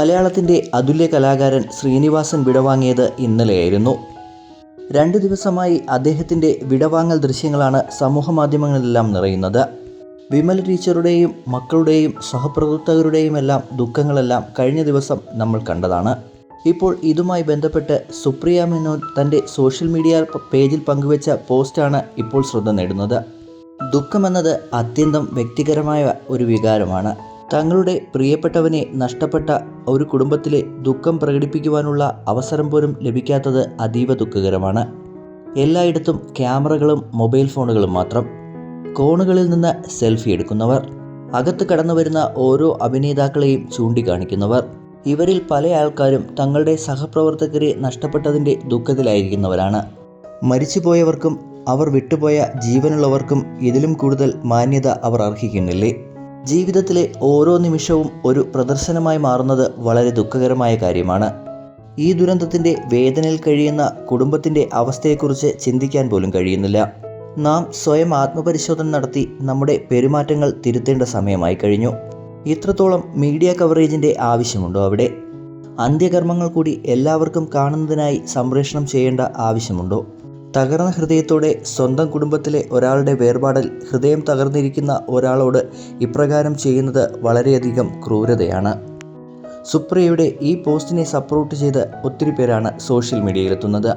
മലയാളത്തിന്റെ അതുല്യ കലാകാരൻ ശ്രീനിവാസൻ വിടവാങ്ങിയത് ഇന്നലെയായിരുന്നു. രണ്ട് ദിവസമായി അദ്ദേഹത്തിന്റെ വിടവാങ്ങൽ ദൃശ്യങ്ങളാണ് സമൂഹമാധ്യമങ്ങളിലെല്ലാം നിറയുന്നത്. വിമൽ ടീച്ചറുടെയും മക്കളുടെയും സഹപ്രവർത്തകരുടെയും എല്ലാം ദുഃഖങ്ങളെല്ലാം കഴിഞ്ഞ ദിവസം നമ്മൾ കണ്ടതാണ്. ഇപ്പോൾ ഇതുമായി ബന്ധപ്പെട്ട് സുപ്രിയ മെനോൻ തന്റെ സോഷ്യൽ മീഡിയ പേജിൽ പങ്കുവച്ച പോസ്റ്റാണ് ഇപ്പോൾ ശ്രദ്ധ നേടുന്നത്. ദുഃഖമെന്നത് അത്യന്തം വ്യക്തികരമായ ഒരു വികാരമാണ്. തങ്ങളുടെ പ്രിയപ്പെട്ടവനെ നഷ്ടപ്പെട്ട ഒരു കുടുംബത്തിലെ ദുഃഖം പ്രകടിപ്പിക്കുവാനുള്ള അവസരം പോലും ലഭിക്കാത്തത് അതീവ ദുഃഖകരമാണ്. എല്ലായിടത്തും ക്യാമറകളും മൊബൈൽ ഫോണുകളും മാത്രം. കോണുകളിൽ നിന്ന് സെൽഫി എടുക്കുന്നവർ അകത്ത് കടന്നു വരുന്ന ഓരോ അഭിനേതാക്കളെയും ചൂണ്ടിക്കാണിക്കുന്നവർ ഇവരിൽ പല ആൾക്കാരും തങ്ങളുടെ സഹപ്രവർത്തകരെ നഷ്ടപ്പെട്ടതിന്റെ ദുഃഖത്തിലായിരിക്കുന്നവരാണ്. മരിച്ചുപോയവർക്കും അവർ വിട്ടുപോയ ജീവനുള്ളവർക്കും ഇതിലും കൂടുതൽ മാന്യത അവർ അർഹിക്കുന്നില്ലേ? ജീവിതത്തിലെ ഓരോ നിമിഷവും ഒരു പ്രദർശനമായി മാറുന്നത് വളരെ ദുഃഖകരമായ കാര്യമാണ്. ഈ ദുരന്തത്തിന്റെ വേദനയിൽ കഴിയുന്ന കുടുംബത്തിന്റെ അവസ്ഥയെക്കുറിച്ച് ചിന്തിക്കാൻ പോലും കഴിയുന്നില്ല. നാം സ്വയം ആത്മപരിശോധന നടത്തി നമ്മുടെ പെരുമാറ്റങ്ങൾ തിരുത്തേണ്ട സമയമായി കഴിഞ്ഞു. ഇത്രത്തോളം മീഡിയ കവറേജിന്റെ ആവശ്യമുണ്ടോ അവിടെ? അന്ത്യകർമ്മങ്ങൾ കൂടി എല്ലാവർക്കും കാണുന്നതിനായി സംപ്രേഷണം ചെയ്യേണ്ട ആവശ്യമുണ്ടോ? തകർന്ന ഹൃദയത്തോടെ സ്വന്തം കുടുംബത്തിലെ ഒരാളുടെ വേർപാടിൽ ഹൃദയം തകർന്നിരിക്കുന്ന ഒരാളോട് ഇപ്രകാരം ചെയ്യുന്നത് വളരെയധികം ക്രൂരതയാണ്. സുപ്രിയയുടെ ഈ പോസ്റ്റിനെ സപ്പോർട്ട് ചെയ്ത് ഒത്തിരി പേരാണ് സോഷ്യൽ മീഡിയയിലെത്തുന്നത്.